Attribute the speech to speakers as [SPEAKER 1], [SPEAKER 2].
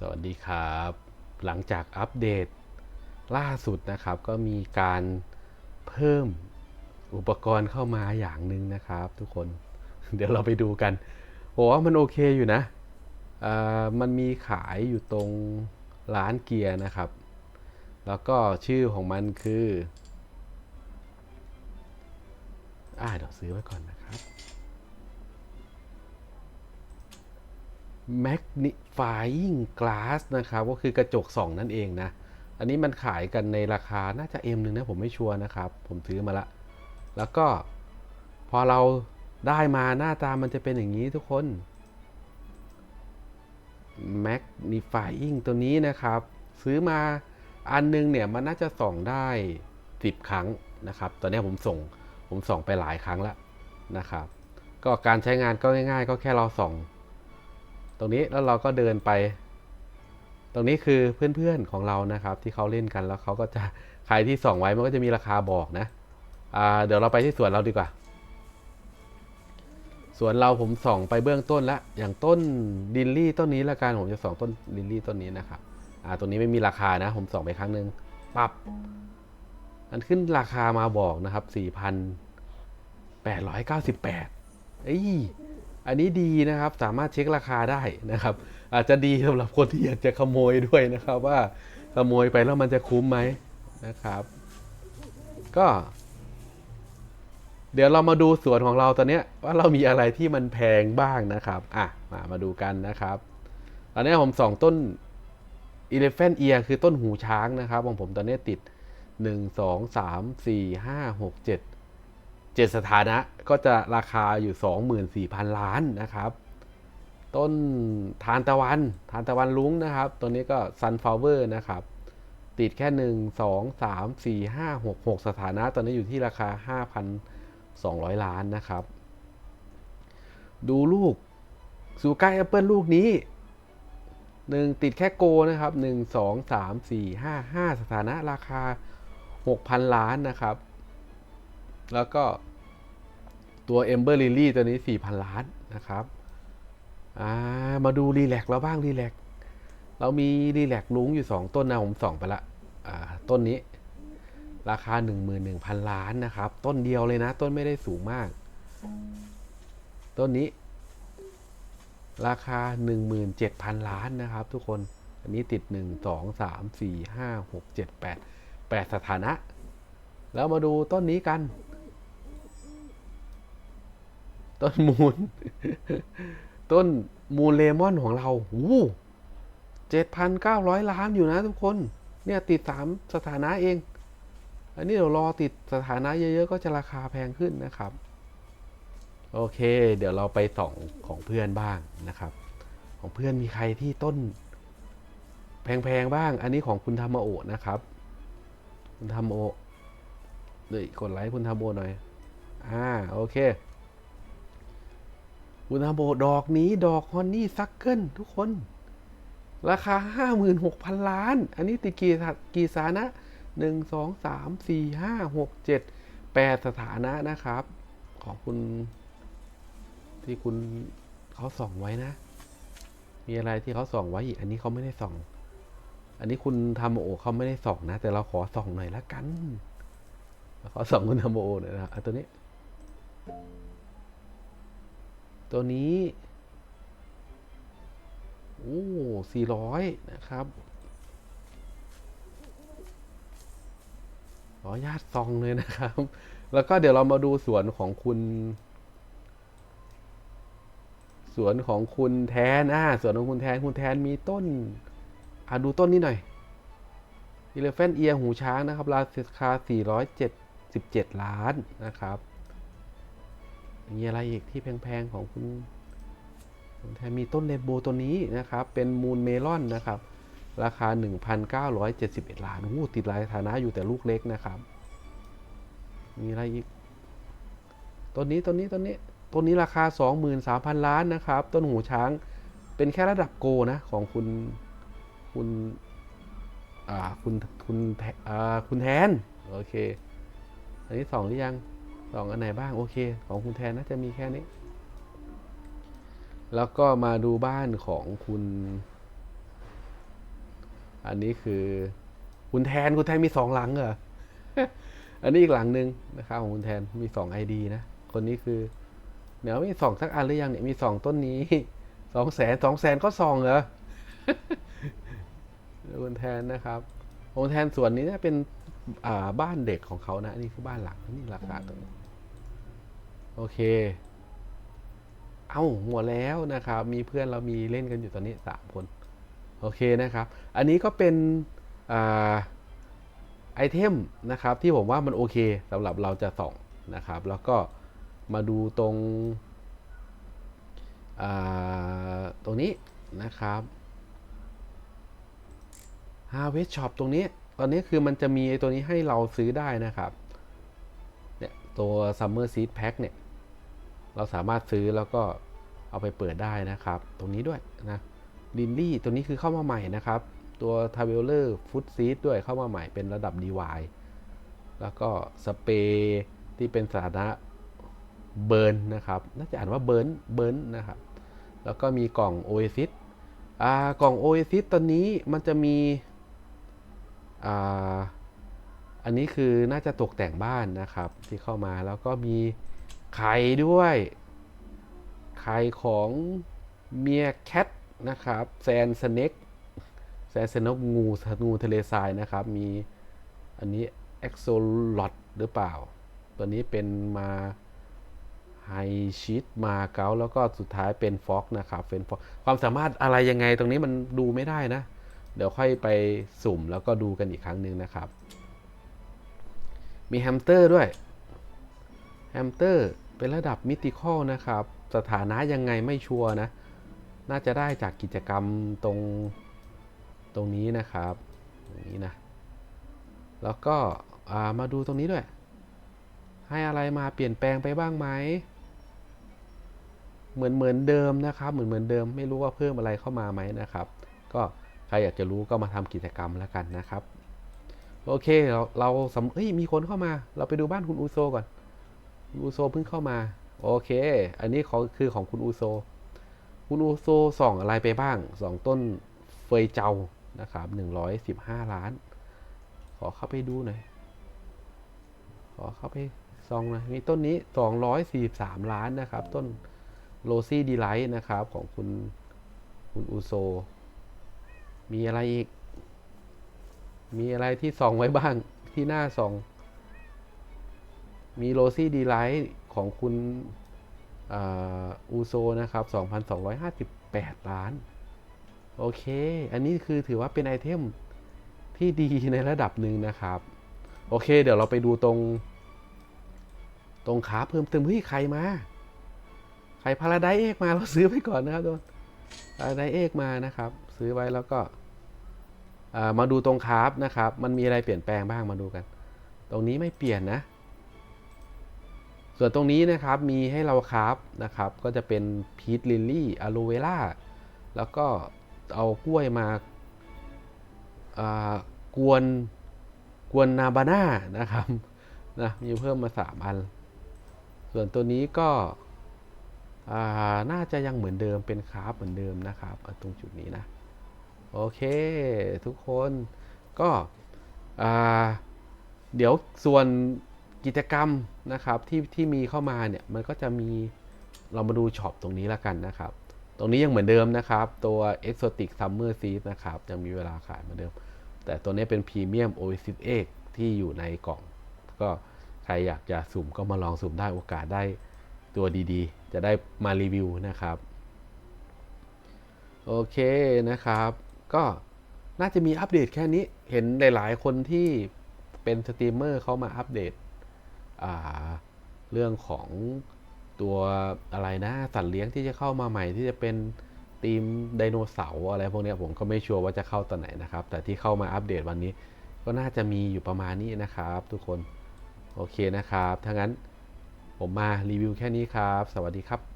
[SPEAKER 1] สวัสดีครับ หลังจากอัปเดตล่าสุดนะครับ ก็มีการเพิ่มอุปกรณ์เข้ามาอย่างหนึ่งนะครับ ทุกคนเดี๋ยวเราไปดูกันโอ้มันโอเคอยู่นะมันมีขายอยู่ตรงร้านเกียร์นะครับ แล้วก็ชื่อของมันคืออ่าเดี๋ยวซื้อไว้ก่อนนะครับ magnifying glass นะครับก็คือกระจกส่องนั่นเองนะ อันนี้มันขายกันในราคาน่าจะเอ็มหนึ่งนะผมไม่ชัวร์นะครับ ผมซื้อมาละ แล้วก็พอเราได้มาหน้าตามันจะเป็นอย่างนี้ทุกคน magnifying ตัวนี้นะครับ ซื้อมาอันนึงเนี่ยมันน่าจะส่องได้ 10 ครั้งนะครับ ตอนนี้ผมส่งผมส่องไปหลายครั้งแล้วนะครับ ก็การใช้งานก็ง่าย ๆ ก็แค่เราส่อง ตรงนี้แล้วเราก็เดินไป ตรงนี้คือเพื่อนๆของเรานะครับ ที่เขาเล่นกันแล้วเขาก็จะใครที่ส่องไว้มันก็จะมีราคาบอกนะเดี๋ยวเราไปที่สวนเราดีกว่า สวนเราผมส่องไปเบื้องต้นแล้วอย่างต้นดินลี่ต้นนี้ละกันผมจะส่องต้นดินลี่ต้นนี้นะครับตัวนี้ไม่มีราคานะ ผมส่องไปครั้งหนึ่งปับมันขึ้นราคามาบอกนะครับ4,898เอ้ย อันนี้ดีนะครับสามารถเช็คราคาได้นะครับ อาจจะดีสำหรับคนที่อยากจะขโมยด้วยนะครับ ว่าขโมยไปแล้วมันจะคุ้มไหมนะครับ ก็ เดี๋ยวเรามาดูสวนของเราตอนนี้ว่าเรามีอะไรที่มันแพงบ้างนะครับอะมามาดูกันนะครับตอนนี้ผมส่องต้น elephant ear คือต้นหูช้างนะครับของผมตอนนี้ติด 1 2 3 4 5 6 7 เจ็ดสถานะก็จะราคาอยู่ 24,000 ล้านนะครับ ต้นทานตะวันทานตะวันลุ้งนะครับ ตัวนี้ก็ sunflower นะครับ ติดแค่ 1 2 3 4 5 6 6 สถานะตอนนี้อยู่ที่ราคา 5,200 ล้านนะครับ ดูลูกซูก้าแอปเปิลลูกนี้ 1 ติดแค่โกนะครับ 1 2 3 4 5 5 สถานะราคา 6,000 ล้านนะครับ แล้วก็ตัว Ember Lily ตัวนี้ 4,000 ล้านนะครับามาดูรีแลกเราบ้างรีแลกเรามีรีแลกลุงอยู่ 2 ต้นนะผมส่องไปละต้นนี้ ราคา 11,000 ล้านนะครับ ต้นเดียวเลยนะ ต้นไม่ได้สูงมาก ต้นนี้ ราคา 17,000 ล้านนะครับ ทุกคนอันนี้ติด 1 2 3 4 5 6 7 8 8 สถานะ แล้วมาดูต้นนี้กัน ต้นมูล ต้นมูลเลมอนของเราวูเจ็ดพันเก้าร้อยล้านอยู่นะทุกคน เนี่ยติดสามสถานะเอง อันนี้เดี๋ยวรอติดสถานะเยอะๆ ก็จะราคาแพงขึ้นนะครับ โอเค เดี๋ยวเราไปส่องของเพื่อนบ้างนะครับ ของเพื่อนมีใครที่ต้น แพงๆบ้าง อันนี้ของคุณธรรมโอนะครับ คุณธรรมโอะเลยกดไลค์คุณธรรมโอหน่อย อ่า โอเค คุณธรรมโอดอกนี้ดอกฮอนนี่ซักเกิลทุกคน ราคา 56,000 ล้าน อันนี้ติดกี่กี่สถานะ 1 2 3 4 5 6 7 8 สถานะนะครับ ของคุณ ที่คุณเขาส่องไว้นะ มีอะไรที่เขาส่องไว้อีก อันนี้เขาไม่ได้ส่อง อันนี้คุณทำโอเขาไม่ได้ส่องนะ แต่เราขอส่องหน่อยละกันขอส่องคุณทำโอหน่อยนะตัวนี้ ตัวนี้ โอ้สี่ร้อยนะครับขออญาติซองเลยนะครับ แล้วก็เดี๋ยวเรามาดูสวนของคุณสวนของคุณแทน อ่า สวนของคุณแทน คุณแทนมีต้น อ่าดูต้นนี้หน่อย Elephant Ear หูช้างนะครับ ราคา 477 ล้านนะครับ มีอะไรอีกที่แพงๆของคุณคุณแทนมีต้นเรนโบตัวนี้นะครับ เป็นมูลเมลอนนะครับ ราคา 1,971 ล้านหูติดรายฐานะอยู่แต่ลูกเล็กนะครับ มีอะไรอีก ต้นนี้ต้นนี้ต้นนี้ต้นนี้ราคา 23,000 ล้านนะครับ ต้นหูช้างเป็นแค่ระดับโกนะของคุณคุณอ่าคุณคุณอ่าคุณแทน โอเค อันนี้สองหรือยัง สองอันไหนบ้างโอเค ของคุณแทนน่าจะมีแค่นี้ แล้วก็มาดูบ้านของคุณ อันนี้คือ คุณแทนคุณแทนมีสองหลังเหรออันนี้อีกหลังหนึ่งนะครับของคุณแทนมีสองไอดีนะ คนนี้คือเดี๋ยวมีสองสักอันหรือยังเนี่ยมีสองต้นนี้สองแสนสองแสนก็สองเหรอคุณแทนนะครับคุณแทนส่วนนี้เนี่ยเป็นอ่าบ้านเด็กของเขานะอันนี่คือบ้านหลังนี่ราคาตรงนี้ โอเค เอาหมดแล้วนะครับ มีเพื่อนเรามีเล่นกันอยู่ตอนนี้สามคน โอเคนะครับ อันนี้ก็เป็นอไอเทมนะครับ ที่ผมว่ามันโอเคสำหรับเราจะส่องนะครับ แล้วก็มาดูตรงตรงนี้นะครับ Harvest Shop ตรงนี้ ตอนนี้คือมันจะมีไอตัวนี้ให้เราซื้อได้นะครับ เนี่ย ตัว Summer Seed Pack เนี่ย เราสามารถซื้อแล้วก็เอาไปเปิดได้นะครับ ตรงนี้ด้วยนะลินลี่ตัวนี้คือเข้ามาใหม่นะครับ ตัว t r a v e l e r Food Seed ด้วยเข้ามาใหม่เป็นระดับ DY แล้วก็สเปรย์ที่เป็นสถานะเบิร์นนะครับ น่าจะอ่านว่าเบิร์นเบิร์นนะครับ แล้วก็มีกล่อง Oasis อ่ากล่อง Oasis ตอนนี้มันจะมีอ่าอันนี้คือน่าจะตกแต่งบ้านนะครับ ที่เข้ามาแล้วก็มี ไข่ด้วยไข่ของเมียแคทนะครับแซนสเน็กแซนสเน็กงูงูทะเลทรายนะครับ มีอันนี้เอ็กโซลอดหรือเปล่า ตัวนี้เป็นมาไฮชีตมาเกาแล้วก็สุดท้ายเป็นฟ็อกนะครับเป็นฟ็อกความสามารถอะไรยังไงตรงนี้มันดูไม่ได้นะ เดี๋ยวค่อยไปสุ่มแล้วก็ดูกันอีกครั้งหนึ่งนะครับ มีแฮมสเตอร์ด้วยแฮมสเตอร์ เป็นระดับมิติคอลนะครับ สถานะยังไงไม่ชัวร์นะ น่าจะได้จากกิจกรรมตรงตรงนี้นะครับตรงนี้นะ แล้วก็มาดูตรงนี้ด้วย ให้อะไรมาเปลี่ยนแปลงไปบ้างไหม เหมือนเหมือนเดิมนะครับ เหมือนเหมือนเดิม ไม่รู้ว่าเพิ่มอะไรเข้ามาไหมนะครับ ก็ใครอยากจะรู้ก็มาทำกิจกรรมแล้วกันนะครับ โอเค เราเราสำเฮ้ยมีคนเข้ามา เราไปดูบ้านคุณอูโซก่อน คุณอูโซเพิ่งเข้ามา โอเค อันนี้เขาคือของคุณอูโซ คุณอูโซส่องอะไรไปบ้างสองต้นเฟยเจานะครับหนึ่งร้อยสิบห้าล้าน ขอเข้าไปดูหน่อย ขอเข้าไปซองหน่อยมีต้นนี้สองร้อยสี่สามล้านนะครับ ต้นโรซี่ดีไลท์นะครับ ของคุณคุณอูโซ มีอะไรอีก มีอะไรที่ส่องไว้บ้างที่หน้าส่อง มีโรซี่ดีไลท์ของคุณอูโซนะครับ 2,258 ล้าน โอเค อันนี้คือถือว่าเป็นไอเทมที่ดีในระดับหนึ่งนะครับ โอเค เดี๋ยวเราไปดูตรง ตรงขาเพิ่มเติมเฮ้ยใครมา ใครพาราไดเอกมาเราซื้อไปก่อนนะครับโดนพาราไดเอกมานะครับ ซื้อไว้แล้วก็มาดูตรงคราฟนะครับ มันมีอะไรเปลี่ยนแปลงบ้างมาดูกัน ตรงนี้ไม่เปลี่ยนนะ ส่วนตรงนี้นะครับมีให้เราคราฟนะครับ ก็จะเป็นพีทลิลลี่อะโลเวล่าแล้วก็เอากล้วยมาากวนกวนนาบาน่านะครับนะมีเพิ่มมา 3 อัน ส่วนตัวนี้ก็น่าจะยังเหมือนเดิมเป็นคราฟเหมือนเดิมนะครับตรงจุดนี้นะโอเค ทุกคนก็เดี๋ยวส่วน กิจกรรมนะครับที่ที่มีเข้ามาเนี่ยมันก็จะมีเรามาดูช็อปตรงนี้ละกันนะครับ ตรงนี้ยังเหมือนเดิมนะครับ ตัว Exotic Summer Seed นะครับยังมีเวลาขายเหมือนเดิม แต่ตัวนี้เป็น Premium Oasis Egg ที่อยู่ในกล่อง ก็ใครอยากจะสุ่มก็มาลองสุ่มได้โอกาสได้ตัวดีๆ จะได้มารีวิวนะครับ โอเคนะครับ ก็น่าจะมีอัปเดตแค่นี้เห็นหลายๆคนที่เป็นสตรีมเมอร์เขามาอัปเดต เรื่องของตัวอะไรนะสัตว์เลี้ยงที่จะเข้ามาใหม่ที่จะเป็นทีมไดโนเสาร์อะไรพวกนี้ผมก็ไม่ชัวร์ว่าจะเข้าตอนไหนนะครับ แต่ที่เข้ามาอัปเดตวันนี้ ก็น่าจะมีอยู่ประมาณนี้นะครับ ทุกคน โอเคนะครับถ้างั้นผมมารีวิวแค่นี้ครับ สวัสดีครับ